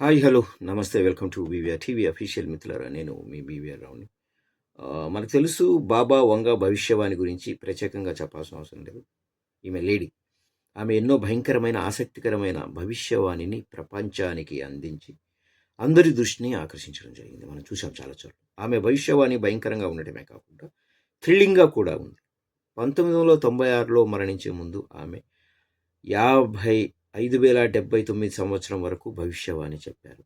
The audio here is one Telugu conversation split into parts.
Hi hello. నమస్తే welcome to BVR TV official మిత్రులారా. నేను మీ బీవీఆర్ రావుని. మనకు తెలుసు బాబా వంగ భవిష్యవాణి గురించి ప్రత్యేకంగా చెప్పాల్సిన అవసరం లేదు. ఈమె లేడీ. ఆమె ఎన్నో భయంకరమైన ఆసక్తికరమైన భవిష్యవాణిని ప్రపంచానికి అందించి అందరి దృష్టిని ఆకర్షించడం జరిగింది. మనం చూసాం చాలా చోట్ల. ఆమె భవిష్యవాణి భయంకరంగా ఉండటమే కాకుండా థ్రిల్లింగ్గా కూడా ఉంది. పంతొమ్మిది వందల తొంభై ఆరులో మరణించే ముందు ఆమె యాభై ఐదు వేల డెబ్బై తొమ్మిది సంవత్సరం వరకు భవిష్యవాణి చెప్పారు.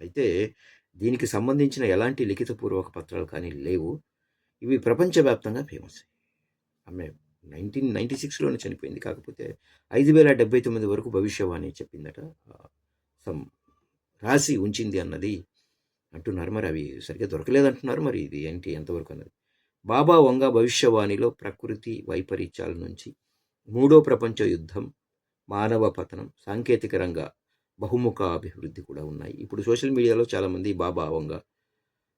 అయితే దీనికి సంబంధించిన ఎలాంటి లిఖితపూర్వక పత్రాలు కానీ లేవు. ఇవి ప్రపంచవ్యాప్తంగా ఫేమస్. ఆమె నైన్టీన్ నైంటీ సిక్స్లోనే చనిపోయింది. కాకపోతే ఐదు వేల డెబ్బై తొమ్మిది వరకు భవిష్యవాణి చెప్పిందట. సమ్ రాసి ఉంచింది అన్నది అంటున్నారు. మరి అవి సరిగ్గా దొరకలేదంటున్నారు. మరి ఇది ఏంటి? ఎంతవరకు అన్నది? బాబా వంగ భవిష్యవాణిలో ప్రకృతి వైపరీత్యాల నుంచి మూడో ప్రపంచ యుద్ధం మానవ పతనం సాంకేతిక రంగ బహుముఖ అభివృద్ధి కూడా ఉన్నాయి. ఇప్పుడు సోషల్ మీడియాలో చాలామంది బాబా వంగ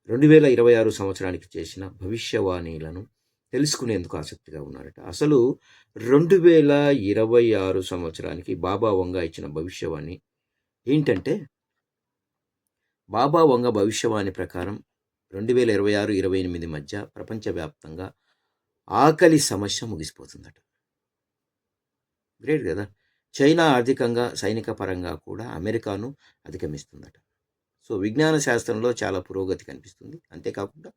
రెండు వేల ఇరవై ఆరు సంవత్సరానికి చేసిన భవిష్యవాణిలను తెలుసుకునేందుకు ఆసక్తిగా ఉన్నారట. అసలు రెండు వేల ఇరవై ఆరు సంవత్సరానికి బాబా వంగ ఇచ్చిన భవిష్యవాణి ఏంటంటే బాబా వంగ భవిష్యవాణి ప్రకారం రెండు వేల ఇరవై ఆరు ఇరవై ఎనిమిది మధ్య ప్రపంచవ్యాప్తంగా ఆకలి సమస్య ముగిసిపోతుందట. గ్రేట్ కదా? చైనా ఆర్థికంగా సైనిక పరంగా కూడా అమెరికాను అధిగమిస్తుందట. సో విజ్ఞాన శాస్త్రంలో చాలా పురోగతి కనిపిస్తుంది. అంతేకాకుండా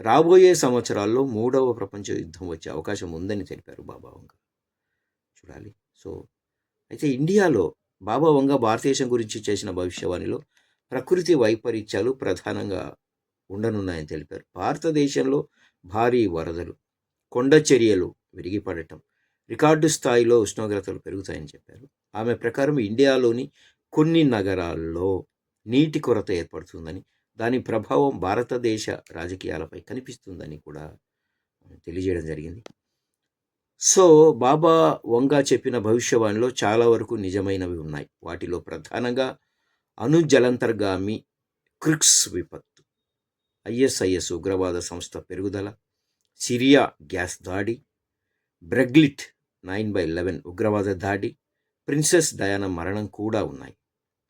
రాబోయే సంవత్సరాల్లో మూడవ ప్రపంచ యుద్ధం వచ్చే అవకాశం ఉందని తెలిపారు బాబా వంగ. చూడాలి. సో అయితే ఇండియాలో బాబా వంగ భారతదేశం గురించి చేసిన భవిష్యవాణిలో ప్రకృతి వైపరీత్యాలు ప్రధానంగా ఉండనున్నాయని తెలిపారు. భారతదేశంలో భారీ వరదలు కొండ చర్యలు విరిగిపడటం రికార్డు స్థాయిలో ఉష్ణోగ్రతలు పెరుగుతాయని చెప్పారు. ఆమె ప్రకారం ఇండియాలోని కొన్ని నగరాల్లో నీటి కొరత ఏర్పడుతుందని దాని ప్రభావం భారతదేశ రాజకీయాలపై కనిపిస్తుందని కూడా తెలియజేయడం జరిగింది. సో బాబా వంగా చెప్పిన భవిష్యవాణిలో చాలా వరకు నిజమైనవి ఉన్నాయి. వాటిలో ప్రధానంగా అనుజలంతర్గామి క్రిక్స్ విపత్తు ఐఎస్ఐఎస్ ఉగ్రవాద సంస్థ పెరుగుదల సిరియా గ్యాస్ దాడి బ్రెగ్లిట్ నైన్ బై లెవెన్ ఉగ్రవాద దాడి ప్రిన్సెస్ దయాన మరణం కూడా ఉన్నాయి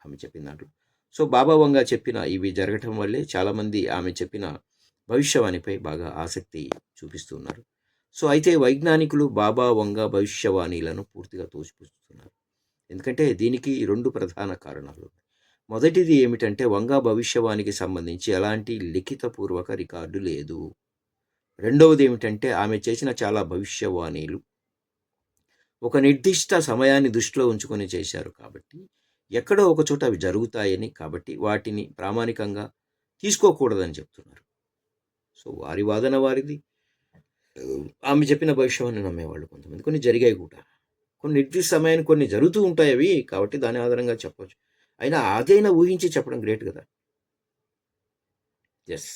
ఆమె చెప్పిన దాంట్లో సో బాబా వంగా చెప్పిన ఇవి జరగటం వల్లే చాలామంది ఆమె చెప్పిన భవిష్యవాణిపై బాగా ఆసక్తి చూపిస్తున్నారు. సో అయితే వైజ్ఞానికులు బాబా వంగ భవిష్యవాణిలను పూర్తిగా తోసిపుస్తున్నారు ఎందుకంటే దీనికి రెండు ప్రధాన కారణాలు మొదటిది ఏమిటంటే వంగ భవిష్యవాణికి సంబంధించి ఎలాంటి లిఖితపూర్వక రికార్డు లేదు. రెండవది ఏమిటంటే ఆమె చేసిన చాలా భవిష్యవాణిలు ఒక నిర్దిష్ట సమయాన్ని దృష్టిలో ఉంచుకొని చేశారు కాబట్టి ఎక్కడో ఒక చోట అవి జరుగుతాయని కాబట్టి వాటిని ప్రామాణికంగా తీసుకోకూడదని చెప్తున్నారు. సో వారి వాదన వారిది. ఆమె చెప్పిన భవిష్యవాణి నమ్మేవాళ్ళు కొంతమంది. కొన్ని జరిగాయి కూడా. కొన్ని నిర్దిష్ట సమయానికి కొన్ని జరుగుతూ ఉంటాయి అవి కాబట్టి దాని ఆధారంగా చెప్పవచ్చు అయినా అదైనా ఊహించి చెప్పడం గ్రేట్ కదా. ఎస్